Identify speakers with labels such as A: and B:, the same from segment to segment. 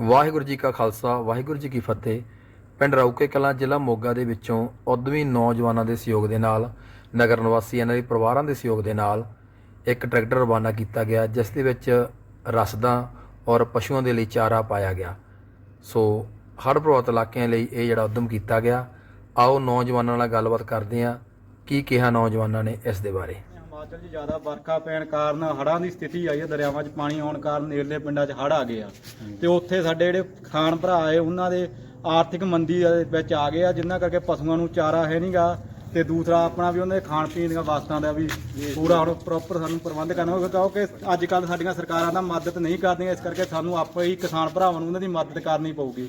A: ਵਾਹਿਗੁਰੂ ਜੀ ਕਾ ਖਾਲਸਾ, ਵਾਹਿਗੁਰੂ ਜੀ ਕੀ ਫਤਿਹ। ਪਿੰਡ ਰੌਕੇ ਕਲਾਂ ਜ਼ਿਲ੍ਹਾ ਮੋਗਾ ਦੇ ਵਿੱਚੋਂ ਉਦਮੀ ਨੌਜਵਾਨਾਂ ਦੇ ਸਹਿਯੋਗ ਦੇ ਨਾਲ, ਨਗਰ ਨਿਵਾਸੀ ਇਹਨਾਂ ਦੇ ਪਰਿਵਾਰਾਂ ਦੇ ਸਹਿਯੋਗ ਦੇ ਨਾਲ ਇੱਕ ਟਰੈਕਟਰ ਰਵਾਨਾ ਕੀਤਾ ਗਿਆ, ਜਿਸ ਦੇ ਵਿੱਚ ਰਸਦਾਂ ਔਰ ਪਸ਼ੂਆਂ ਦੇ ਲਈ ਚਾਰਾ ਪਾਇਆ ਗਿਆ। ਸੋ ਹੜ੍ਹ ਪ੍ਰਭਾਵਿਤ ਇਲਾਕਿਆਂ ਲਈ ਇਹ ਜਿਹੜਾ ਉਦਮ ਕੀਤਾ ਗਿਆ। ਆਓ ਨੌਜਵਾਨਾਂ ਨਾਲ ਗੱਲਬਾਤ ਕਰਦੇ ਹਾਂ। ਕੀ ਕਿਹਾ ਨੌਜਵਾਨਾਂ ਨੇ ਇਸ ਦੇ ਬਾਰੇ?
B: ਹਿਮਾਚਲ 'ਚ ਜ਼ਿਆਦਾ ਵਰਖਾ ਪੈਣ ਕਾਰਨ ਹੜ੍ਹਾਂ ਦੀ ਸਥਿਤੀ ਆਈ ਹੈ, ਦਰਿਆਵਾਂ 'ਚ ਪਾਣੀ ਆਉਣ ਕਾਰਨ ਨੇੜਲੇ ਪਿੰਡਾਂ 'ਚ ਹੜ੍ਹ ਆ ਗਏ ਆ। ਤੇ ਉੱਥੇ ਸਾਡੇ ਜਿਹੜੇ ਖਾਨ ਭਰਾ ਆਏ, ਉਹਨਾਂ ਦੇ ਆਰਥਿਕ ਮੰਦੀ ਦੇ ਵਿੱਚ ਆ ਗਏ ਆ, ਜਿੰਨਾ ਕਰਕੇ ਪਸ਼ੂਆਂ ਨੂੰ ਚਾਰਾ ਹੈ ਨਹੀਂਗਾ ਤੇ ਦੂਸਰਾ ਆਪਣਾ ਵੀ ਉਹਨਾਂ ਦੇ ਖਾਣ ਪੀਣ ਦੀਆਂ ਵਸਤਾਂ ਦਾ ਵੀ ਪੂਰਾ ਹੁਣ ਪ੍ਰੋਪਰ ਸਾਨੂੰ ਪ੍ਰਬੰਧ ਕਰਨਾ ਹੋਵੇਗਾ ਕਿਉਂਕਿ ਅੱਜ ਕੱਲ ਸਾਡੀਆਂ ਸਰਕਾਰਾਂ ਦਾ ਮਦਦ ਨਹੀਂ ਕਰਦੀਆਂ, ਇਸ ਕਰਕੇ ਸਾਨੂੰ ਆਪੇ ਹੀ ਕਿਸਾਨ ਭਰਾਵਾਂ ਨੂੰ ਉਹਨਾਂ ਦੀ ਮਦਦ ਕਰਨੀ ਪਊਗੀ।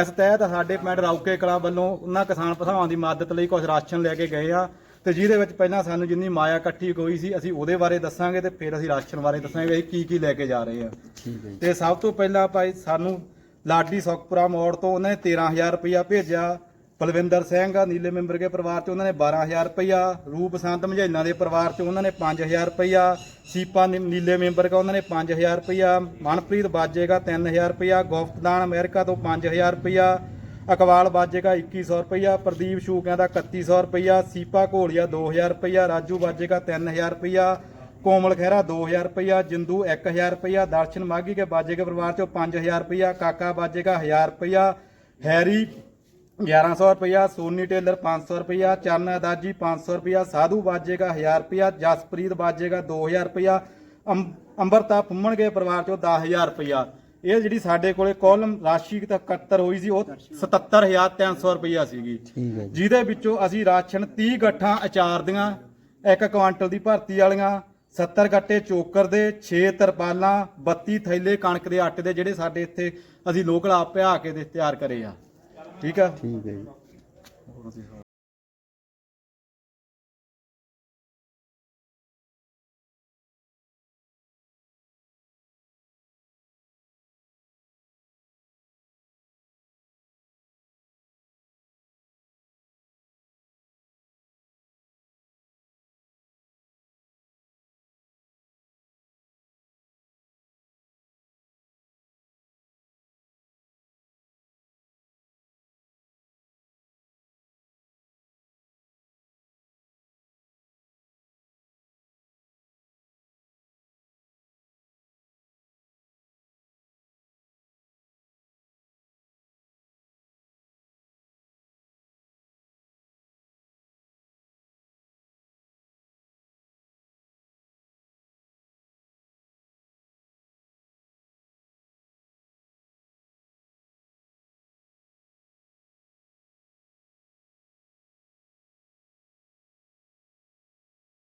B: ਇਸ ਤਹਿਤ ਸਾਡੇ ਪਿੰਡ ਰੌਕੇ ਕਲਾਂ ਵੱਲੋਂ ਉਹਨਾਂ ਕਿਸਾਨ ਭਰਾਵਾਂ ਦੀ ਮਦਦ ਲਈ ਕੁਝ ਰਾਸ਼ਨ ਲੈ ਕੇ ਗਏ ਆ। ਤੇ ਜਿਹਦੇ ਵਿੱਚ ਪਹਿਲਾਂ ਸਾਨੂੰ ਜਿੰਨੀ ਮਾਇਆ ਇਕੱਠੀ ਹੋਈ ਸੀ ਅਸੀਂ ਉਹਦੇ ਬਾਰੇ ਦੱਸਾਂਗੇ ਤੇ ਫਿਰ ਅਸੀਂ ਰਾਸ਼ਨ ਬਾਰੇ ਦੱਸਾਂਗੇ ਵੀ ਅਸੀਂ ਕੀ ਕੀ ਲੈ ਕੇ ਜਾ ਰਹੇ ਆ
A: ਠੀਕ ਹੈ
B: ਤੇ ਸਭ ਤੋਂ ਪਹਿਲਾਂ ਭਾਈ ਸਾਨੂੰ ਲਾਡੀ ਸੁਖਪੁਰਾ ਮੋੜ ਤੋਂ ਉਹਨਾਂ ਨੇ 13000 ਰੁਪਇਆ ਭੇਜਿਆ। ਬਲਵਿੰਦਰ ਸਿੰਘ ਆ ਨੀਲੇ ਮੈਂਬਰ ਦੇ ਪਰਿਵਾਰ ਤੇ ਉਹਨਾਂ ਨੇ 12000 ਰੁਪਇਆ। ਰੂਪ ਸੰਤ ਮਝੈਨਾ ਦੇ ਪਰਿਵਾਰ ਤੇ ਉਹਨਾਂ ਨੇ 5000 ਰੁਪਇਆ। ਸੀਪਾ ਨੀਲੇ ਮੈਂਬਰ ਦਾ ਉਹਨਾਂ ਨੇ 5000 ਰੁਪਇਆ। ਮਨਪ੍ਰੀਤ ਬਾਜੇਗਾ 3000 ਰੁਪਇਆ। ਗੁਫਤਦਾਨ ਅਮਰੀਕਾ ਤੋਂ 5000 ਰੁਪਇਆ। ਅਕਵਾਲ ਬਾਜੇਗਾ 2100 ਰੁਪਇਆ ਪ੍ਰਦੀਪ ਸ਼ੂਕਿਆਂ ਦਾ 3100 ਰੁਪਇਆ ਸੀਪਾ ਘੋਲੀਆ 2000 ਰੁਪਇਆ ਰਾਜੂ ਬਾਜੇਗਾ 3000 ਰੁਪਇਆ ਕੋਮਲ ਖਹਿਰਾ 2000 ਰੁਪਇਆ ਜਿੰਦੂ 1000 ਰੁਪਇਆ ਦਰਸ਼ਨ ਮਾਗੀ ਕੇ ਬਾਜੇ ਪਰਿਵਾਰ ਚੋਂ 5000 ਰੁਪਇਆ ਕਾਕਾ ਬਾਜੇਗਾ 1000 ਰੁਪਇਆ ਹੈਰੀ 1100 ਰੁਪਇਆ ਸੋਨੀ ਟੇਲਰ 500 ਰੁਪਇਆ ਚਰਨ ਅਦਾਜੀ 500 ਰੁਪਇਆ ਸਾਧੂ ਬਾਜੇਗਾ 1000 ਰੁਪਇਆ ਜਸਪ੍ਰੀਤ ਬਾਜੇਗਾ 2000 ਰੁਪਇਆ ਅੰਬ- ਅੰਬਰਤਾ ਫੁੰਮਣ ਪਰਿਵਾਰ ਚੋਂ 10000 ਰੁਪਇਆ ਇਹ ਜਿਹੜੀ ਸਾਡੇ ਕੋਲੇ ਕਾਲਮ ਰਾਸ਼ੀ ਤੱਕ 71 ਹੋਈ ਸੀ ਉਹ 77300 ਰੁਪਇਆ ਸੀਗੀ।
A: ਠੀਕ ਹੈ
B: ਜਿਹਦੇ ਵਿੱਚੋਂ ਅਸੀਂ ਰਾਸ਼ਨ 30 ਗੱਠਾਂ ਅਚਾਰ ਦੀਆਂ ਇੱਕ ਕੁਆਂਟਲ ਦੀ ਭਰਤੀ ਵਾਲੀਆਂ 70 ਗੱਟੇ ਚੋਕਰ ਦੇ 6 ਤਰਪਾਲਾਂ 32 ਥੈਲੇ ਕਣਕ ਦੇ ਆਟੇ ਦੇ ਜਿਹੜੇ ਸਾਡੇ ਇੱਥੇ ਅਸੀਂ ਲੋਕਲ ਆਪ ਪਿਆ ਕੇ ਦੇ ਤਿਆਰ ਕਰੇ ਆ। ਠੀਕ ਆ?
A: ਠੀਕ ਹੈ ਜੀ।